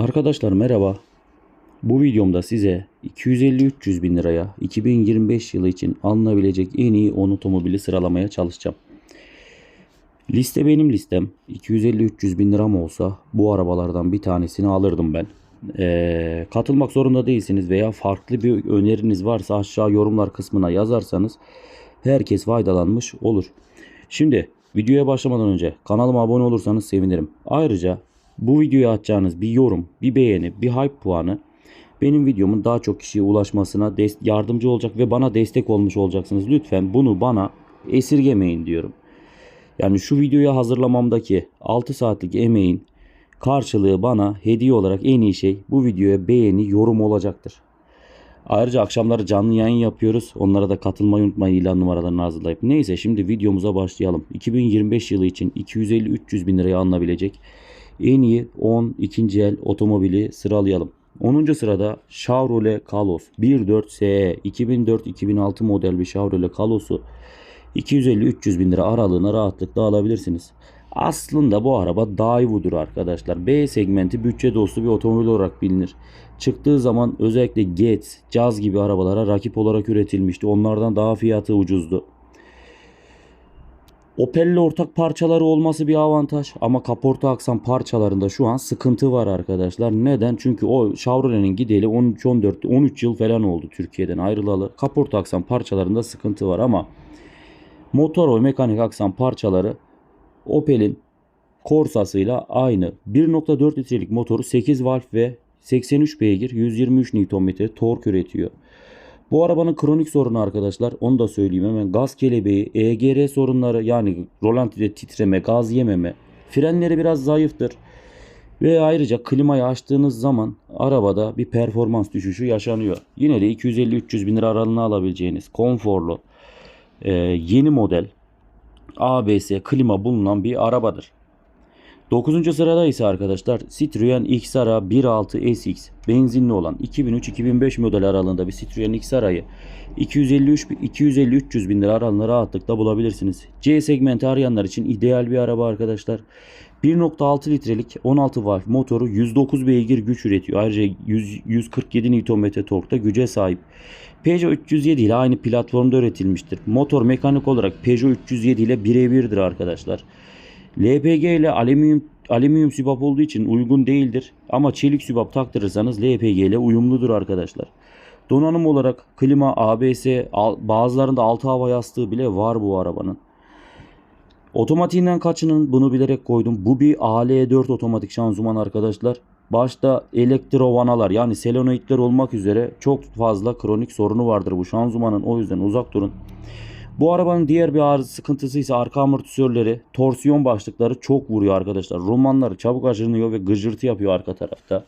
Arkadaşlar merhaba. Bu videomda size 250-300 bin liraya 2025 yılı için alınabilecek en iyi 10 otomobili sıralamaya çalışacağım. Liste benim listem. 250-300 bin liram olsa bu arabalardan bir tanesini alırdım ben. Ee, katılmak zorunda değilsiniz veya farklı bir öneriniz varsa aşağı yorumlar kısmına yazarsanız herkes faydalanmış olur. Şimdi videoya başlamadan önce kanalıma abone olursanız sevinirim. Ayrıca bu videoya atacağınız bir yorum, bir beğeni, bir hype puanı benim videomun daha çok kişiye ulaşmasına yardımcı olacak ve bana destek olmuş olacaksınız. Lütfen bunu bana esirgemeyin diyorum. Yani şu videoyu hazırlamamdaki 6 saatlik emeğin karşılığı bana hediye olarak en iyi şey bu videoya beğeni, yorum olacaktır. Ayrıca akşamları canlı yayın yapıyoruz. Onlara da katılmayı unutmayın ilan numaralarını hazırlayıp. Neyse şimdi videomuza başlayalım. 2025 yılı için 250-300 bin liraya alınabilecek en iyi 10 ikinci el otomobili sıralayalım. 10. sırada Chevrolet Kalos 1.4 SE 2004-2006 model bir Chevrolet Kalos'u 250-300 bin lira aralığına rahatlıkla alabilirsiniz. Aslında bu araba Daewoo'dur arkadaşlar. B segmenti bütçe dostu bir otomobil olarak bilinir. Çıktığı zaman özellikle Getz, Jazz gibi arabalara rakip olarak üretilmişti. Onlardan daha fiyatı ucuzdu. Opel'le ortak parçaları olması bir avantaj ama kaporta aksam parçalarında şu an sıkıntı var arkadaşlar. Neden? Çünkü o Chevrolet'in gideli 13 14 13 yıl falan oldu Türkiye'den ayrılalı. Kaporta aksam parçalarında sıkıntı var ama motor ve mekanik aksam parçaları Opel'in Corsa'sıyla aynı. 1.4 litrelik motoru 8 valve ve 83 beygir 123 Nm tork üretiyor. Bu arabanın kronik sorunu arkadaşlar onu da söyleyeyim hemen gaz kelebeği, EGR sorunları yani rolantide titreme, gaz yememe, frenleri biraz zayıftır. Ve ayrıca klimayı açtığınız zaman arabada bir performans düşüşü yaşanıyor. Yine de 250-300 bin lira aralığına alabileceğiniz konforlu e, yeni model ABS klima bulunan bir arabadır. 9. sırada ise arkadaşlar Citroen Xara 1.6 SX benzinli olan 2003-2005 model aralığında bir Citroen Xara'yı 250-300 bin lira aralığında rahatlıkla bulabilirsiniz. C segmenti arayanlar için ideal bir araba arkadaşlar. 1.6 litrelik 16 valve motoru 109 beygir güç üretiyor. Ayrıca 100, 147 Nm torkta güce sahip. Peugeot 307 ile aynı platformda üretilmiştir. Motor mekanik olarak Peugeot 307 ile birebirdir arkadaşlar. LPG ile alüminyum alüminyum sübap olduğu için uygun değildir. Ama çelik sübap taktırırsanız LPG ile uyumludur arkadaşlar. Donanım olarak klima, ABS, bazılarında altı hava yastığı bile var bu arabanın. Otomatiğinden kaçının bunu bilerek koydum. Bu bir AL4 otomatik şanzıman arkadaşlar. Başta elektrovanalar yani selenoidler olmak üzere çok fazla kronik sorunu vardır bu şanzımanın. O yüzden uzak durun. Bu arabanın diğer bir arıza sıkıntısı ise arka amortisörleri, torsiyon başlıkları çok vuruyor arkadaşlar. Romanları çabuk aşınıyor ve gıcırtı yapıyor arka tarafta.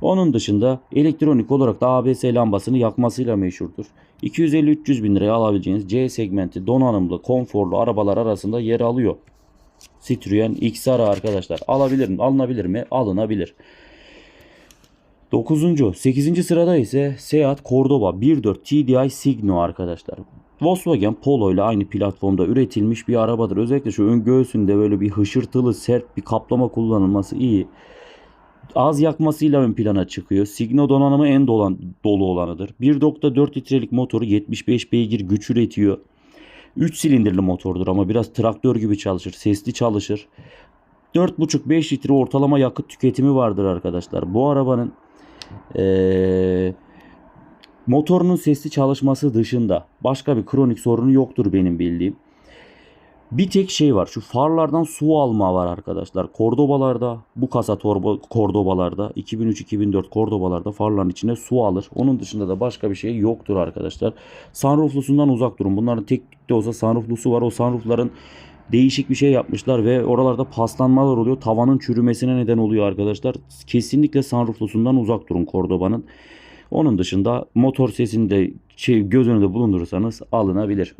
Onun dışında elektronik olarak da ABS lambasını yakmasıyla meşhurdur. 250-300 bin liraya alabileceğiniz C segmenti donanımlı, konforlu arabalar arasında yer alıyor. Citroen Xara arkadaşlar. Alabilir mi? Alınabilir mi? Alınabilir. 9. 8. sırada ise Seat Cordoba 1.4 TDI Signo arkadaşlar. Volkswagen Polo ile aynı platformda üretilmiş bir arabadır. Özellikle şu ön göğsünde böyle bir hışırtılı sert bir kaplama kullanılması iyi. Az yakmasıyla ön plana çıkıyor. Signo donanımı en dolan, dolu olanıdır. 1.4 litrelik motoru 75 beygir güç üretiyor. 3 silindirli motordur ama biraz traktör gibi çalışır. Sesli çalışır. 4.5-5 litre ortalama yakıt tüketimi vardır arkadaşlar. Bu arabanın eee motorunun sesli çalışması dışında başka bir kronik sorunu yoktur benim bildiğim. Bir tek şey var. Şu farlardan su alma var arkadaşlar. Kordobalarda bu kasa torba kordobalarda 2003-2004 kordobalarda farların içine su alır. Onun dışında da başka bir şey yoktur arkadaşlar. Sunrooflusundan uzak durun. Bunların tek de olsa sunrooflusu var. O sunroofların değişik bir şey yapmışlar ve oralarda paslanmalar oluyor. Tavanın çürümesine neden oluyor arkadaşlar. Kesinlikle sunrooflusundan uzak durun Cordoba'nın. Onun dışında motor sesini de şey, göz önünde bulundurursanız alınabilir.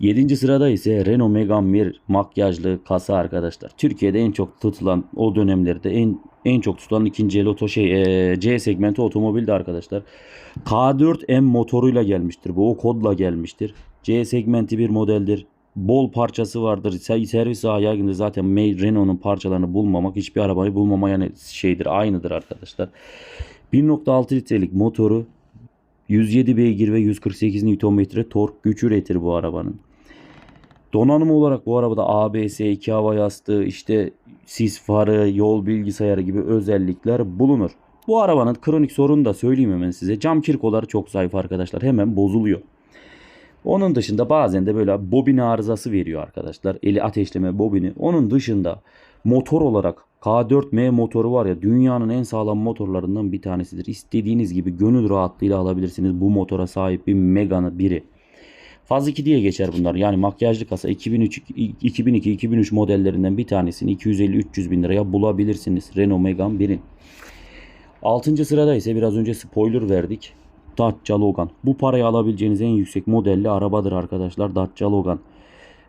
7. sırada ise Renault Megane Mir makyajlı kasa arkadaşlar. Türkiye'de en çok tutulan o dönemlerde en en çok tutulan ikinci el oto şey eee, C segmenti otomobildi arkadaşlar. K4M motoruyla gelmiştir. Bu o kodla gelmiştir. C segmenti bir modeldir. bol parçası vardır. Se- Servis ağı yaygındır. Zaten Renault'un parçalarını bulmamak hiçbir arabayı bulmamaya şeydir. Aynıdır arkadaşlar. 1.6 litrelik motoru 107 beygir ve 148 Nm tork güç üretir bu arabanın. Donanım olarak bu arabada ABS, iki hava yastığı, işte sis farı, yol bilgisayarı gibi özellikler bulunur. Bu arabanın kronik sorunu da söyleyeyim hemen size. Cam kirkoları çok zayıf arkadaşlar. Hemen bozuluyor. Onun dışında bazen de böyle bobin arızası veriyor arkadaşlar. Eli ateşleme bobini. Onun dışında motor olarak K4M motoru var ya dünyanın en sağlam motorlarından bir tanesidir. İstediğiniz gibi gönül rahatlığıyla alabilirsiniz bu motora sahip bir Megane biri. Faz 2 diye geçer bunlar. Yani makyajlı kasa 2003, 2002, 2003 modellerinden bir tanesini 250-300 bin liraya bulabilirsiniz. Renault Megane 1'in. 6. sırada ise biraz önce spoiler verdik. Dacia Logan. Bu parayı alabileceğiniz en yüksek modelli arabadır arkadaşlar. Dacia Logan.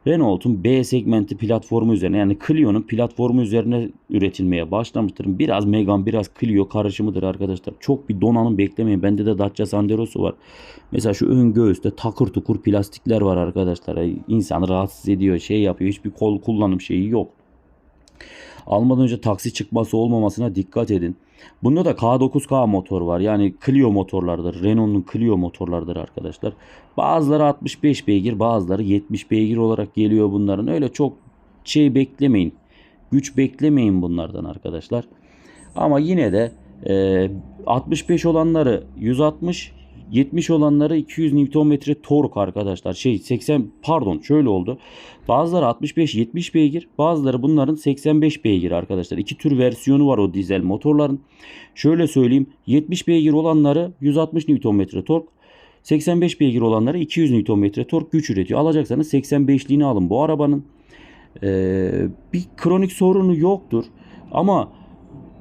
Renault'un B segmenti platformu üzerine yani Clio'nun platformu üzerine üretilmeye başlamıştır. Biraz Megane biraz Clio karışımıdır arkadaşlar. Çok bir donanım beklemeyin. Bende de Dacia Sandero'su var. Mesela şu ön göğüste takır tukur plastikler var arkadaşlar. Yani İnsanı rahatsız ediyor şey yapıyor. Hiçbir kol kullanım şeyi yok. Almadan önce taksi çıkması olmamasına dikkat edin. Bunda da K9K motor var. Yani Clio motorlardır. Renault'un Clio motorlardır arkadaşlar. Bazıları 65 beygir, bazıları 70 beygir olarak geliyor bunların. Öyle çok şey beklemeyin. Güç beklemeyin bunlardan arkadaşlar. Ama yine de e, 65 olanları 160, 70 olanları 200 Nm tork arkadaşlar. Şey 80 pardon şöyle oldu. Bazıları 65-70 beygir, bazıları bunların 85 beygir arkadaşlar. İki tür versiyonu var o dizel motorların. Şöyle söyleyeyim 70 beygir olanları 160 Nm tork, 85 beygir olanları 200 Nm tork güç üretiyor. Alacaksanız 85'liğini alın bu arabanın. Ee, bir kronik sorunu yoktur. Ama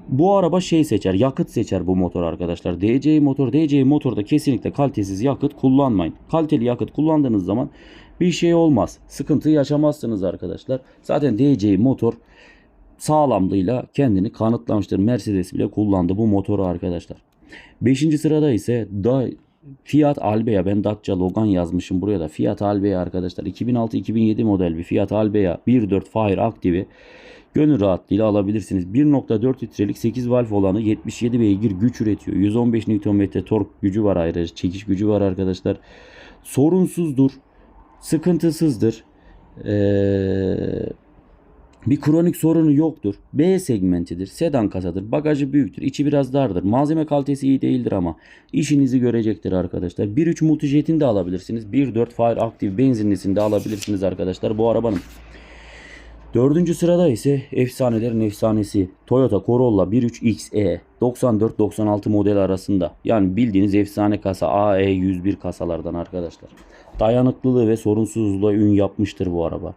bu araba şey seçer, yakıt seçer bu motor arkadaşlar. DCI motor, DCI motorda kesinlikle kalitesiz yakıt kullanmayın. Kaliteli yakıt kullandığınız zaman bir şey olmaz. Sıkıntı yaşamazsınız arkadaşlar. Zaten DCI motor sağlamlığıyla kendini kanıtlamıştır. Mercedes bile kullandı bu motoru arkadaşlar. 5. sırada ise da Fiat Albea ben Dacia Logan yazmışım buraya da Fiat Albea arkadaşlar 2006-2007 model bir Fiat Albea 1.4 Fire aktivi gönül rahatlığıyla alabilirsiniz. 1.4 litrelik 8 valf olanı 77 beygir güç üretiyor. 115 Nm tork gücü var ayrıca çekiş gücü var arkadaşlar. Sorunsuzdur. Sıkıntısızdır. Ee, bir kronik sorunu yoktur. B segmentidir. Sedan kasadır. Bagajı büyüktür. içi biraz dardır. Malzeme kalitesi iyi değildir ama işinizi görecektir arkadaşlar. 1.3 Multijet'ini de alabilirsiniz. 1.4 Fire Active benzinlisini de alabilirsiniz arkadaşlar bu arabanın. Dördüncü sırada ise efsanelerin efsanesi Toyota Corolla 1.3 XE 94-96 model arasında. Yani bildiğiniz efsane kasa AE101 kasalardan arkadaşlar. Dayanıklılığı ve sorunsuzluğa ün yapmıştır bu araba.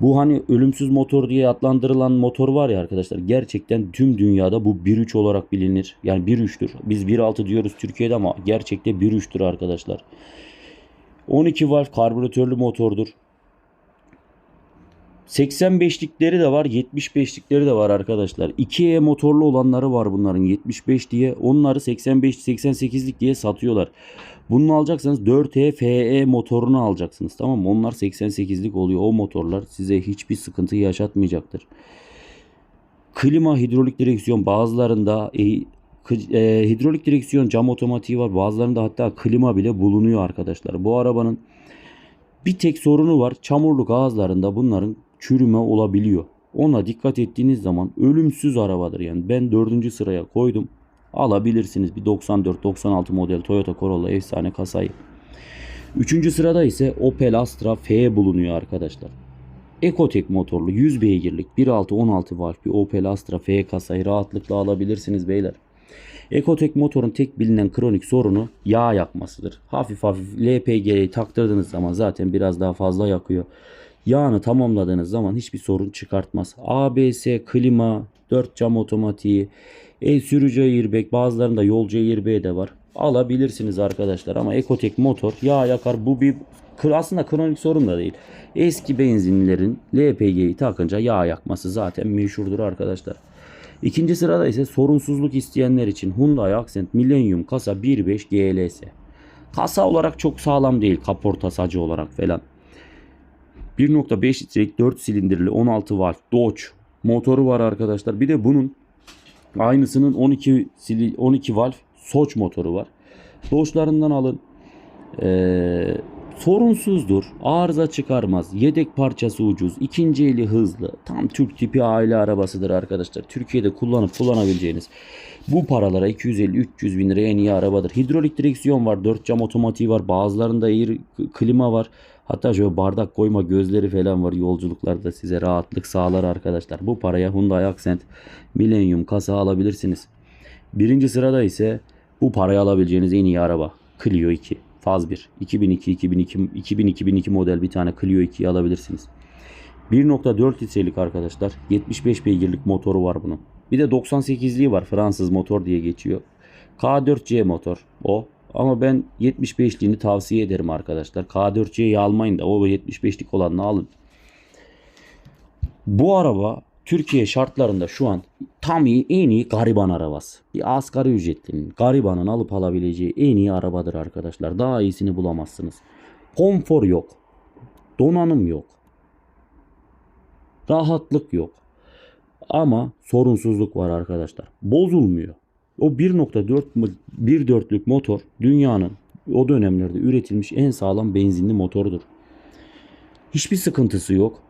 Bu hani ölümsüz motor diye adlandırılan motor var ya arkadaşlar gerçekten tüm dünyada bu 1.3 olarak bilinir. Yani 1.3'tür. Biz 1.6 diyoruz Türkiye'de ama gerçekte 1.3'tür arkadaşlar. 12 valve karbüratörlü motordur. 85'likleri de var, 75'likleri de var arkadaşlar. 2E motorlu olanları var bunların 75 diye. Onları 85 88'lik diye satıyorlar. Bunu alacaksanız 4E FE motorunu alacaksınız tamam mı? Onlar 88'lik oluyor. O motorlar size hiçbir sıkıntı yaşatmayacaktır. Klima, hidrolik direksiyon bazılarında e, e, hidrolik direksiyon cam otomatiği var. Bazılarında hatta klima bile bulunuyor arkadaşlar. Bu arabanın bir tek sorunu var. Çamurluk ağızlarında bunların çürüme olabiliyor. Ona dikkat ettiğiniz zaman ölümsüz arabadır yani. Ben dördüncü sıraya koydum. Alabilirsiniz bir 94-96 model Toyota Corolla efsane kasayı. Üçüncü sırada ise Opel Astra F bulunuyor arkadaşlar. Ecotec motorlu 100 beygirlik 1.6-16 valf bir Opel Astra F kasayı rahatlıkla alabilirsiniz beyler. Ecotec motorun tek bilinen kronik sorunu yağ yakmasıdır. Hafif hafif LPG'yi taktırdığınız zaman zaten biraz daha fazla yakıyor. Yağını tamamladığınız zaman hiçbir sorun çıkartmaz. ABS, klima, 4 cam otomatiği, el sürücü airbag bazılarında yolcu airbag de var. Alabilirsiniz arkadaşlar ama Ecotec motor yağ yakar. Bu bir aslında kronik sorun da değil. Eski benzinlerin LPG'yi takınca yağ yakması zaten meşhurdur arkadaşlar. İkinci sırada ise sorunsuzluk isteyenler için Hyundai Accent Millennium kasa 1.5 GLS. Kasa olarak çok sağlam değil kaporta sacı olarak falan. 1.5 litrelik 4 silindirli 16 valf Dodge motoru var arkadaşlar. Bir de bunun aynısının 12 sili- 12 valf Soç motoru var. Dodge'larından alın. Ee, sorunsuzdur. Arıza çıkarmaz. Yedek parçası ucuz. ikinci eli hızlı. Tam Türk tipi aile arabasıdır arkadaşlar. Türkiye'de kullanıp kullanabileceğiniz bu paralara 250-300 bin liraya en iyi arabadır. Hidrolik direksiyon var. 4 cam otomatiği var. Bazılarında air klima var. Hatta şöyle bardak koyma gözleri falan var. Yolculuklarda size rahatlık sağlar arkadaşlar. Bu paraya Hyundai Accent Millennium kasa alabilirsiniz. Birinci sırada ise bu paraya alabileceğiniz en iyi araba. Clio 2. Faz 1. 2002, 2002, 2000, 2002 model bir tane Clio 2'yi alabilirsiniz. 1.4 litrelik arkadaşlar. 75 beygirlik motoru var bunun. Bir de 98'liği var. Fransız motor diye geçiyor. K4C motor o. Ama ben 75'liğini tavsiye ederim arkadaşlar. K4C'yi almayın da o 75'lik olanını alın. Bu araba Türkiye şartlarında şu an tam iyi, en iyi gariban arabası. Bir asgari ücretlinin garibanın alıp alabileceği en iyi arabadır arkadaşlar. Daha iyisini bulamazsınız. Konfor yok. Donanım yok. Rahatlık yok. Ama sorunsuzluk var arkadaşlar. Bozulmuyor. O 1.4 mı- 1.4'lük motor dünyanın o dönemlerde üretilmiş en sağlam benzinli motorudur. Hiçbir sıkıntısı yok.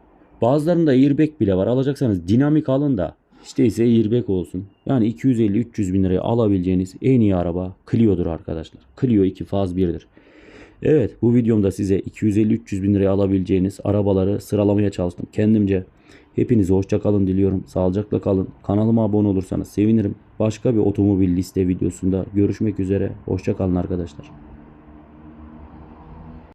Bazılarında airbag bile var. Alacaksanız dinamik alın da işte ise airbag olsun. Yani 250-300 bin liraya alabileceğiniz en iyi araba Clio'dur arkadaşlar. Clio 2 faz 1'dir. Evet bu videomda size 250-300 bin liraya alabileceğiniz arabaları sıralamaya çalıştım kendimce. Hepinize hoşça kalın diliyorum. Sağlıcakla kalın. Kanalıma abone olursanız sevinirim. Başka bir otomobil liste videosunda görüşmek üzere. Hoşça kalın arkadaşlar.